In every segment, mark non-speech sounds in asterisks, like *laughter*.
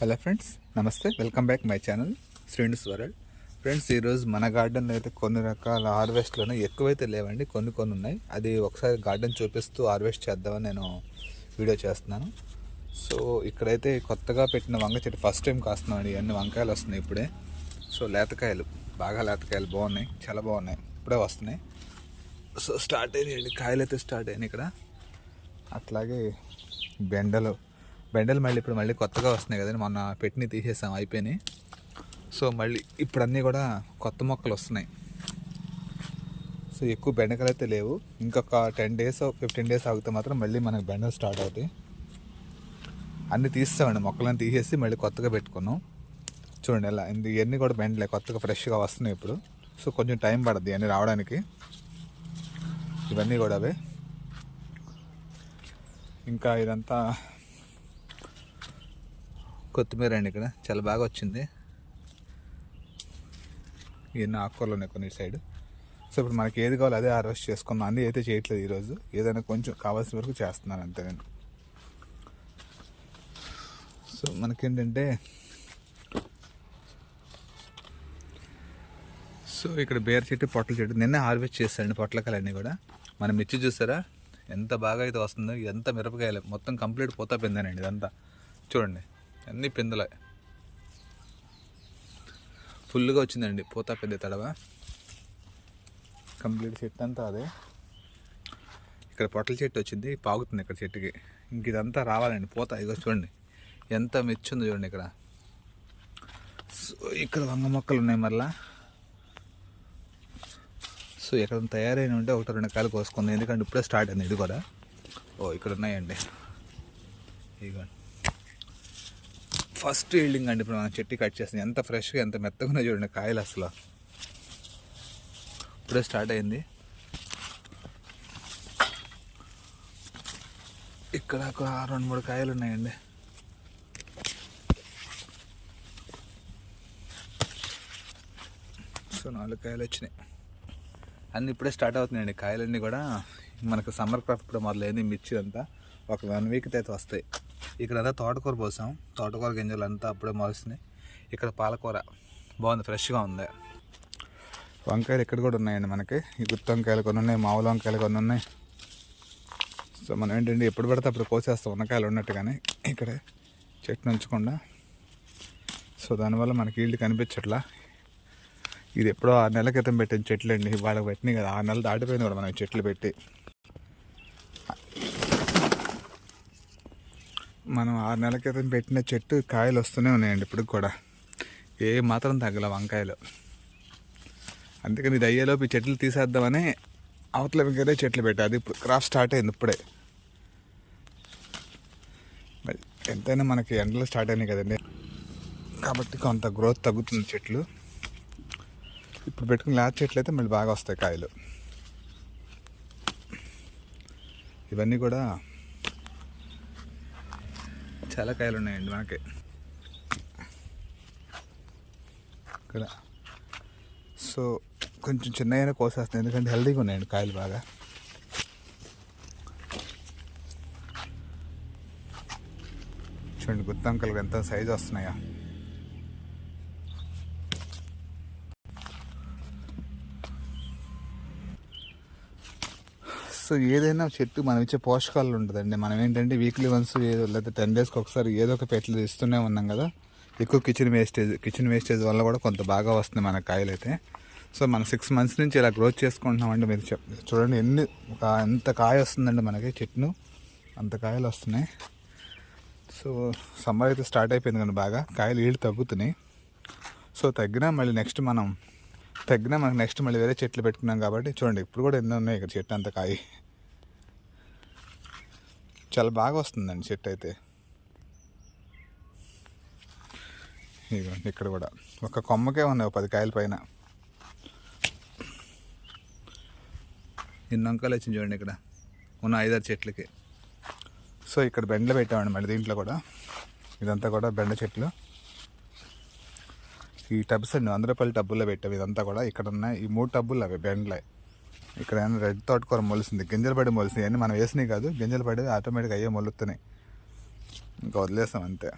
Hello friends namaste welcome back my channel Srini's world friends ఈరోజు మన గార్డెన్లో అయితే కొన్ని రకాల హార్వెస్ట్లోనే ఎక్కువైతే లేవండి కొన్ని కొన్ని ఉన్నాయి. అది ఒకసారి గార్డెన్ చూపిస్తూ హార్వెస్ట్ చేద్దామని నేను వీడియో చేస్తున్నాను. సో ఇక్కడైతే కొత్తగా పెట్టిన వంగ చెట్టు ఫస్ట్ టైం కాస్తున్నామండి ఇవన్నీ వంకాయలు వస్తున్నాయి ఇప్పుడే. సో లేతకాయలు బాగా లేతకాయలు బాగున్నాయి చాలా బాగున్నాయి ఇప్పుడే వస్తున్నాయి. సో స్టార్ట్ అయినాయండి కాయలు అయితే స్టార్ట్ అయినాయి ఇక్కడ. అట్లాగే బెండలు బెండలు మళ్ళీ ఇప్పుడు మళ్ళీ కొత్తగా వస్తున్నాయి కదండి. మొన్న పెట్టిని తీసేసాం అయిపోయినాయి. సో మళ్ళీ ఇప్పుడు అన్నీ కూడా కొత్త మొక్కలు వస్తున్నాయి. సో ఎక్కువ బెండకాయలు అయితే లేవు. ఇంకొక టెన్ డేస్ ఫిఫ్టీన్ డేస్ ఆగితే మాత్రం మళ్ళీ మనకు బెండలు స్టార్ట్ అవుతాయి. అన్నీ తీస్తామండి మొక్కలను తీసేసి మళ్ళీ కొత్తగా పెట్టుకున్నాం. చూడండి ఎలా ఇవన్నీ కూడా బెండలే కొత్తగా ఫ్రెష్గా వస్తున్నాయి ఇప్పుడు. సో కొంచెం టైం పడుద్ది అన్నీ రావడానికి. ఇవన్నీ కూడా అవే. ఇంకా ఇదంతా కొత్తిమీర అండి ఇక్కడ. చాలా బాగా వచ్చింది. ఇవన్నీ ఆకుకూరలు ఉన్నాయి కొన్ని సైడ్. సో ఇప్పుడు మనకి ఏది కావాలో అదే హార్వెస్ట్ చేసుకున్నాను అన్నీ అయితే చేయట్లేదు ఈరోజు. ఏదైనా కొంచెం కావాల్సిన వరకు చేస్తున్నాను అంతే నేను. సో మనకేంటంటే సో ఇక్కడ బేర చెట్టు పొట్ల చెట్టు నిన్నే హార్వెస్ట్ చేస్తారండి పొట్లకాయలన్నీ కూడా. మనం మిర్చి చూసారా? ఎంత బాగా అయితే వస్తుందో ఎంత మిరపకాయలు మొత్తం కంప్లీట్ పోతా పిందనండి ఇదంతా. చూడండి. అన్ని పిందలే. ఫుల్గా వచ్చిందండి పోతా పెద్ద తడవ. కంప్లీట్ చెట్టు అంతా అదే. ఇక్కడ పొట్టల చెట్టు వచ్చింది పాగుతుంది ఇక్కడ చెట్టుకి. ఇంక ఇదంతా రావాలండి పోతా ఇగో చూడండి. ఎంత మెచ్చుందో చూడండి ఇక్కడ. సో ఇక్కడ వంగ మొక్కలు ఉన్నాయి మరలా. సో ఇక్కడ తయారైన ఉంటే ఒకటి రెండు కాయలు కోసుకుంది ఎందుకంటే ఇప్పుడే స్టార్ట్ అయింది ఇది కూడా. ఓ ఇక్కడ ఉన్నాయండి. ఇదిగోండి. ఫస్ట్ ఈల్డింగ్ అండి ఇప్పుడు మనం చెట్టు కట్ చేస్తుంది ఎంత ఫ్రెష్గా ఎంత మెత్తగా ఉన్నాయి చూడండి కాయలు అసలు. ఇప్పుడే స్టార్ట్ అయింది. ఇక్కడ ఒక రెండు మూడు కాయలు ఉన్నాయండి. సో నాలుగు కాయలు వచ్చినాయి. అన్నీ ఇప్పుడే స్టార్ట్ అవుతున్నాయండి. కాయలన్నీ కూడా మనకు సమ్మర్ క్రాఫ్ ఇప్పుడు మొదలైంది మిర్చి అంతా. ఒక వన్ వీక్ అయితే వస్తాయి. ఇక్కడంతా తోటకూర పోసాం. తోటకూర గింజలు అంతా అప్పుడే మొలుస్తున్నాయి ఇక్కడ పాలకూర బాగుంది ఫ్రెష్గా ఉంది. వంకాయలు ఇక్కడ కూడా ఉన్నాయండి మనకి. ఈ గుత్తి వంకాయలు కొన్ని ఉన్నాయి మామూలు వంకాయలు కొన్ని ఉన్నాయి. సో మనం ఏంటంటే ఎప్పుడు పడితే అప్పుడు కోసేస్తాం వంకాయలు ఉన్నట్టుగానే ఇక్కడ చెట్టు ఉంచకుండా. సో దానివల్ల మనకి ఇల్లు కనిపించట్లా. ఇది ఎప్పుడో ఆరు నెలల క్రితం పెట్టిన చెట్లు అండి వాళ్ళకి పెట్టినాయి కదా ఆరు నెలలు దాటిపోయింది కూడా మనం చెట్లు పెట్టి. మనం ఆరు నెలల క్రితం పెట్టిన చెట్టు కాయలు వస్తూనే ఉన్నాయండి ఇప్పుడు కూడా. ఏ మాత్రం తగ్గల వంకాయలు. అందుకని ఇది అయ్యేలోపు ఈ చెట్లు తీసేద్దామని అవతల వెంకటే చెట్లు పెట్టా. అది ఇప్పుడు క్రాప్ స్టార్ట్ అయింది ఇప్పుడే. మరి ఎంతైనా మనకి ఎండలు స్టార్ట్ అయినాయి కదండి. కాబట్టి కొంత గ్రోత్ తగ్గుతుంది చెట్లు. ఇప్పుడు పెట్టుకుని లేత చెట్లు అయితే మళ్ళీ బాగా వస్తాయి కాయలు. ఇవన్నీ కూడా చాలా కాయలు ఉన్నాయండి మనకి. ఇక్కడ. సో కొంచెం చిన్నగానే కోసేస్తాయి ఎందుకంటే హెల్దీగా ఉన్నాయండి కాయలు బాగా. చూడండి గుత్తంకలు ఎంత సైజు వస్తున్నాయా. సో ఏదైనా చెట్టు మనం ఇచ్చే పోషకాలు ఉంటుందండి. మనం ఏంటంటే వీక్లీ వన్స్ ఏదో లేదా టెన్ డేస్కి ఒకసారి ఏదో ఒక పెట్లు ఇస్తూనే ఉన్నాం కదా. ఎక్కువ కిచెన్ వేస్టేజ్ కిచెన్ వేస్టేజ్ వల్ల కూడా కొంత బాగా వస్తుంది మన కాయలు అయితే సో మనం సిక్స్ మంత్స్ నుంచి ఇలా గ్రోత్ చేసుకుంటున్నామండి మీరు చెప్ చూడండి ఎన్ని ఒక ఎంత కాయ వస్తుందండి మనకి చెట్టును. అంత కాయలు వస్తున్నాయి. సో సమ్మర్ అయితే స్టార్ట్ అయిపోయింది కానీ బాగా. కాయలు ఈళ్ళు తగ్గుతున్నాయి. సో తగ్గినా మళ్ళీ నెక్స్ట్ మనం తగ్గినా మనకు నెక్స్ట్ మళ్ళీ వేరే చెట్లు పెట్టుకున్నాం కాబట్టి చూడండి ఇప్పుడు కూడా ఎన్నో ఉన్నాయి ఇక్కడ చెట్టు అంత కాయ. చాలా బాగా వస్తుందండి చెట్టు అయితే. ఇదిగోండి ఇక్కడ కూడా. ఒక కొమ్మకే ఉన్నాయి పది కాయల పైన. ఎన్ని వంకాయలు వచ్చింది చూడండి ఇక్కడ. ఉన్న ఐదారు చెట్లకి. సో ఇక్కడ బెండలు పెట్టామండి మళ్ళీ దీంట్లో కూడా. ఇదంతా కూడా బెండ చెట్లు. ఈ టబ్స్ అండి వంద రూపాయల టబ్బుల్లో పెట్టాము ఇదంతా కూడా ఇక్కడ ఉన్నాయి ఈ మూడు టబ్బులు అవి బెండ్లే. ఇక్కడ రెడ్ తోటకూర మొలిసింది గింజలు పడి మొలిసింది అన్నీ మనం వేసినాయి కాదు గింజలు పడేది ఆటోమేటిక్గా అయ్యే మొలుతున్నాయి ఇంకా వదిలేసాం అంతే.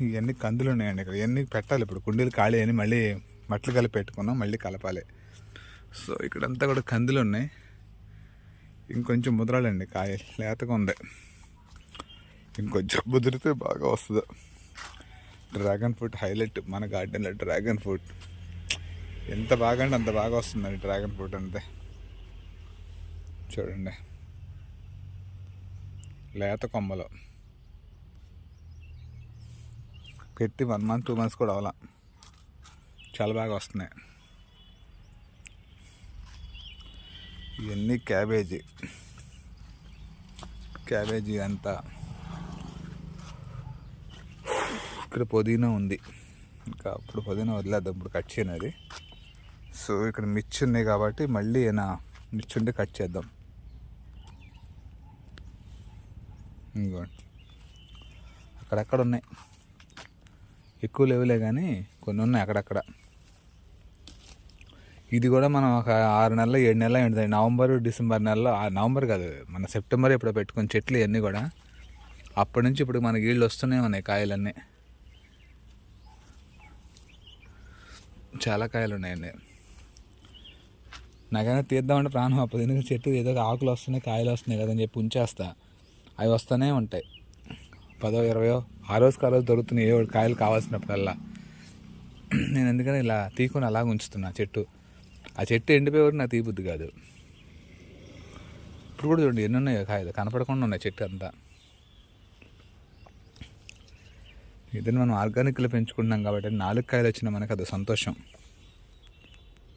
ఇవన్నీ కందులు ఉన్నాయండి ఇక్కడ. ఇవన్నీ పెట్టాలి ఇప్పుడు. కుండీలు ఖాళీ అని మళ్ళీ మట్లు కలిపి పెట్టుకున్నాం. మళ్ళీ కలపాలి. సో ఇక్కడంతా కూడా కందులు ఉన్నాయి. ఇంకొంచెం ముదరాలండి. కాయ లేతగా ఉంది. ఇంకొంచెం ముదిరితే బాగా వస్తుంది. డ్రాగన్ ఫ్రూట్ హైలైట్ మన గార్డెన్లో డ్రాగన్ ఫ్రూట్. ఎంత బాగా అంటే అంత బాగా వస్తుందండి డ్రాగన్ ఫ్రూట్ అంతే చూడండి. లేత కొమ్మలు. పెట్టి వన్ మంత్ టూ మంత్స్ కూడా అవ్వాల. చాలా బాగా వస్తున్నాయి. ఇవన్నీ క్యాబేజీ. క్యాబేజీ అంతా. ఇక్కడ పుదీనా ఉంది. ఇంకా అప్పుడు పుదీనా వదిలేద్దాం ఇప్పుడు కట్ చేయనది సో ఇక్కడ మిర్చి ఉన్నాయి కాబట్టి మళ్ళీ ఏమైనా మిర్చి ఉంటే కట్ చేద్దాం. ఇంకోండి అక్కడక్కడ ఉన్నాయి. ఎక్కువ లేవులే కానీ కొన్ని ఉన్నాయి అక్కడక్కడ. ఇది కూడా మనం ఒక ఆరు నెలలు ఏడు నెలలు ఉంటుంది నవంబర్ డిసెంబర్ నెలలో ఆ నవంబర్ కాదు మన సెప్టెంబర్ ఇప్పుడు పెట్టుకున్న చెట్లు ఇవన్నీ కూడా. అప్పటి నుంచి ఇప్పుడు మనకి ఈళ్ళు వస్తూనే ఉన్నాయి కాయలన్నీ. చాలా కాయలు ఉన్నాయండి నాకైనా తీద్దామంటే ప్రాణం అప్పదు ఎందుకంటే చెట్టు ఏదో ఒక ఆకులు వస్తున్నాయి కాయలు వస్తున్నాయి కదని చెప్పి ఉంచేస్తా. అవి వస్తూనే ఉంటాయి. పదో ఇరవయో ఆ రోజుకి ఆ రోజు దొరుకుతున్నాయి. ఏ ఒకటి కాయలు కావాల్సినప్పుడల్లా. నేను ఎందుకని ఇలా తీకొని అలాగ ఉంచుతున్నా చెట్టు. ఆ చెట్టు ఎండిపోయే వరకు నాకు తీబుద్ది కాదు. ఇప్పుడు కూడా చూడండి ఎన్ని ఉన్నాయో కాయలు. కనపడకుండా ఉన్నాయి చెట్టు అంతా. ఇదని మనం ఆర్గానిక్లో పెంచుకుంటున్నాం కాబట్టి నాలుగు కాయలు వచ్చినా మనకు అది సంతోషం.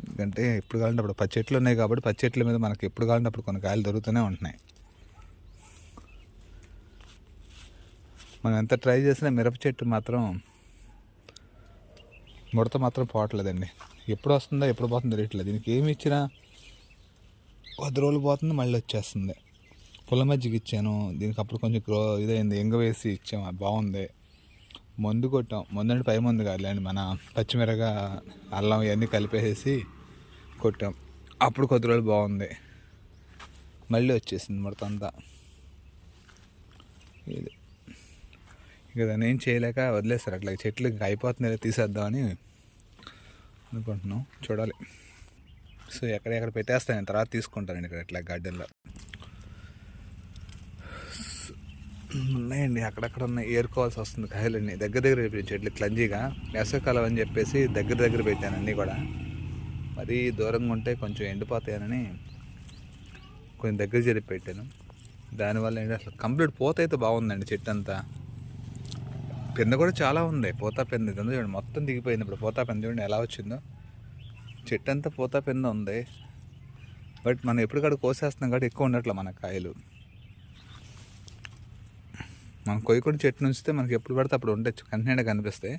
ఎందుకంటే ఎప్పుడు కావాలంటే అప్పుడు పచ్చి చెట్లు ఉన్నాయి కాబట్టి పచ్చి చెట్ల మీద మనకి ఎప్పుడు కావాలంటే అప్పుడు కొన్ని కాయలు దొరుకుతూనే ఉంటున్నాయి. మనం ఎంత ట్రై చేసినా మిరప చెట్టు మాత్రం ముడత మాత్రం పోవట్లేదండి. ఎప్పుడు వస్తుందో ఎప్పుడు పోతుందో తెలియట్లేదు. దీనికి ఏమి ఇచ్చినా కొద్ది రోజులు పోతుంది మళ్ళీ వచ్చేస్తుంది. పుల్ల మజ్జిగ ఇచ్చాను. దీనికి అప్పుడు కొంచెం గ్రో ఇదైంది ఎంగ వేసి ఇచ్చాము అది బాగుంది. మందు కొట్టాం. మందు అంటే పై మందు కాదులేండి మన పచ్చిమిరక అల్లం ఇవన్నీ కలిపేసేసి కొట్టాం. అప్పుడు కొద్ది రోజులు బాగుంది. మళ్ళీ వచ్చేసింది మొత్తం అంతా. ఇది. ఇక దాన్ని ఏం చేయలేక వదిలేస్తారు. అట్లా చెట్లు అయిపోతుంది తీసేద్దామని అనుకుంటున్నాం. చూడాలి. సో ఎక్కడెక్కడ పెట్టేస్తాను తర్వాత తీసుకుంటానండి ఇక్కడ ఇట్లా గార్డెన్లో. ఉన్నాయండి. అక్కడక్కడ ఉన్న ఏరుకోవాల్సి వస్తుంది కాయలన్నీ. దగ్గర దగ్గర చెట్లు క్లంజీగా వేసవికాలం అని చెప్పేసి దగ్గర దగ్గర పెట్టాను అన్నీ కూడా. మరీ దూరంగా ఉంటే కొంచెం ఎండిపోతాయనని కొంచెం దగ్గర జరిపి పెట్టాను. దానివల్ల ఏంటి అసలు కంప్లీట్ పూత అయితే బాగుందండి చెట్టు అంతా పెంద కూడా చాలా ఉంది. పోతా పెంద చూడండి మొత్తం దిగిపోయింది ఇప్పుడు. పోతా పెంద చూడండి ఎలా వచ్చిందో. చెట్టు అంతా పోతా పెంద ఉంది. బట్ మనం ఎప్పటికక్కడ కోసేస్తున్నాం కాబట్టి ఎక్కువ ఉండట్లే మన కాయలు. మనం కొయ్యకుండా చెట్టు నుంచితే మనకి ఎప్పుడు పడితే అప్పుడు ఉండొచ్చు. కంటెంట్ కనిపిస్తాయి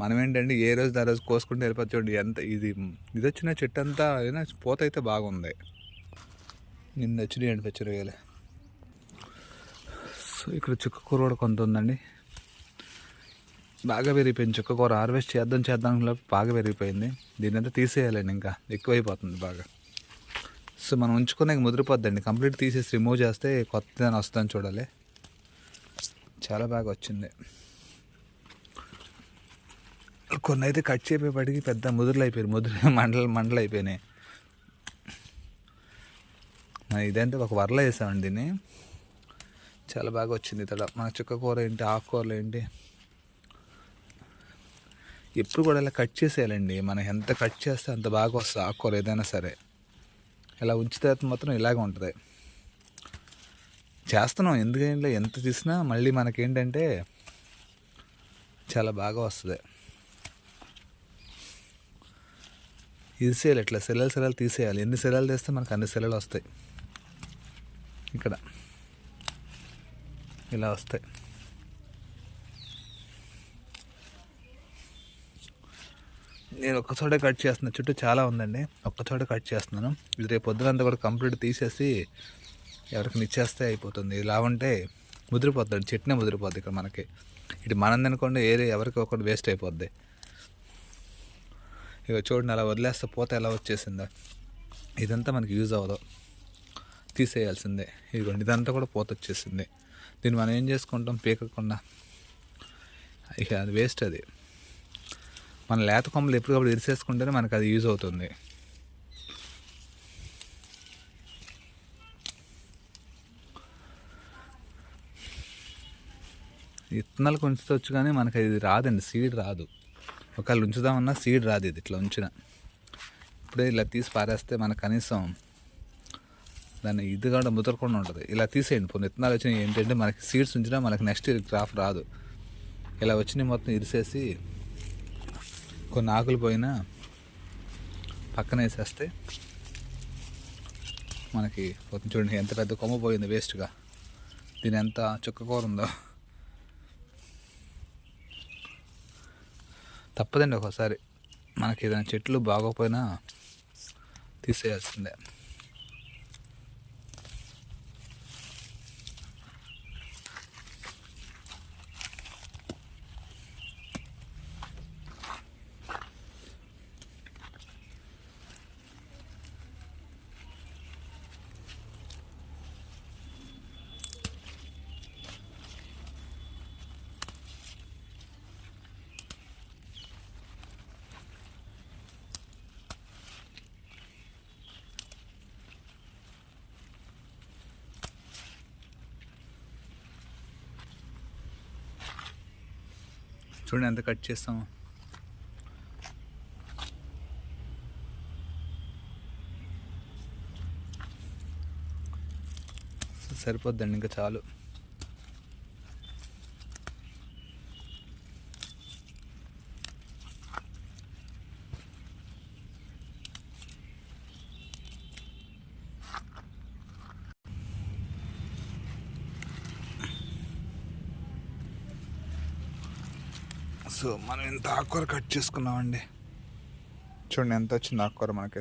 మనం ఏంటంటే ఏ రోజు ఆ రోజు కోసుకుంటే వెళ్ళిపోతే చూడండి ఎంత ఇది ఇది వచ్చిన చెట్టు అంతా అయినా పోత అయితే బాగుంది. నిన్న వచ్చినాయి అండి పచ్చిరకాయలు. సో ఇక్కడ చుక్క కూర కూడా కొంత ఉందండి. బాగా పెరిగిపోయింది చుక్క కూర. హార్వెస్ట్ చేద్దాం చేద్దాం బాగా పెరిగిపోయింది. దీని అంతా తీసేయాలండి ఇంకా. ఎక్కువైపోతుంది బాగా. సో మనం ఉంచుకునే ముదిరిపోద్దండి. కంప్లీట్ తీసేసి రిమూవ్ చేస్తే కొత్తదని వస్తుందని చూడాలి. చాలా బాగా వచ్చింది. కొన్ని అయితే కట్ చేపేపటికి పెద్ద ముదురులు అయిపోయారు ముదురు *laughs* మండలు మండలు అయిపోయినాయి ఇదంటే ఒక వరల వేసామండి దీన్ని. చాలా బాగా వచ్చింది ఇతడ మన చుక్క కూర ఏంటి ఆకుకూరలు ఏంటి? ఎప్పుడు కూడా ఇలా కట్ చేసేయాలండి. మనం ఎంత కట్ చేస్తే అంత బాగా వస్తుంది ఆకుకూర ఏదైనా సరే. ఇలా ఉంచితే మాత్రం ఇలాగే ఉంటుంది. చేస్తున్నాం. ఎందుకంటే ఎంత తీసినా మళ్ళీ మనకేంటంటే చాలా బాగా వస్తుంది. తీసేయాలి ఇట్లా సెలలు సెలలు తీసేయాలి. ఎన్ని సెలలు తీస్తే మనకు అన్ని సెలలు వస్తాయి. ఇక్కడ. ఇలా వస్తాయి. నేను ఒక్క చోట కట్ చేస్తున్నా. చుట్టూ చాలా ఉందండి. ఒక్క చోట కట్ చేస్తున్నాను. ఇది రేపు పొద్దునంతా కూడా కంప్లీట్ తీసేసి ఎవరికి ఇచ్చేస్తే అయిపోతుంది. ఇలా ఉంటే ముదిరిపోతుంది. చెట్నే ముదిరిపోద్ది ఇక్కడ మనకి. ఇటు మనం అనుకోండి ఏరే ఎవరికి ఒకటి వేస్ట్ అయిపోద్ది. ఇక చూడండి అలా వదిలేస్తే పోతే ఎలా వచ్చేసిందా. ఇదంతా మనకి యూజ్ అవ్వదు. తీసేయాల్సిందే. ఇదిగోండి ఇదంతా కూడా పోత వచ్చేసింది. దీన్ని మనం ఏం చేసుకుంటాం? పీకకుండా. ఇక అది వేస్ట్ అది. మన లేత కొమ్మలు ఎప్పటికప్పుడు ఇరిసేసుకుంటేనే మనకు అది యూజ్ అవుతుంది. విత్తనాలు ఉంచవచ్చు కానీ మనకి ఇది రాదండి సీడ్ రాదు. ఒకవేళ ఉంచుదామన్నా సీడ్ రాదు ఇది ఇట్లా ఉంచిన. ఇప్పుడే ఇలా తీసి పారేస్తే మనకు కనీసం దాన్ని ఇది కూడా ముదరకుండా ఉంటుంది. ఇలా తీసేయండి కొన్ని విత్తనాలు వచ్చినాయి ఏంటంటే మనకి సీడ్స్ ఉంచినా మనకి నెక్స్ట్ ఇయర్ క్రాఫ్ రాదు. ఇలా వచ్చినాయి మొత్తం ఇరిసేసి కొన్ని ఆకులు పోయినా పక్కన వేసేస్తే మనకి చూడండి ఎంత పెద్ద కొమ్మ పోయింది వేస్ట్గా దీని ఎంత చుక్క కూర ఉందో. తప్పదండి ఒకసారి. మనకి ఏదైనా చెట్లు బాగోకపోయినా తీసేయాల్సిందే. చూడండి ఎంత కట్ చేస్తాము. సరిపోద్దండి ఇంకా చాలు. సో మనం ఇంత ఆకుకూర కట్ చేసుకున్నామండి. చూడండి ఎంత వచ్చింది ఆకుకూర మనకి.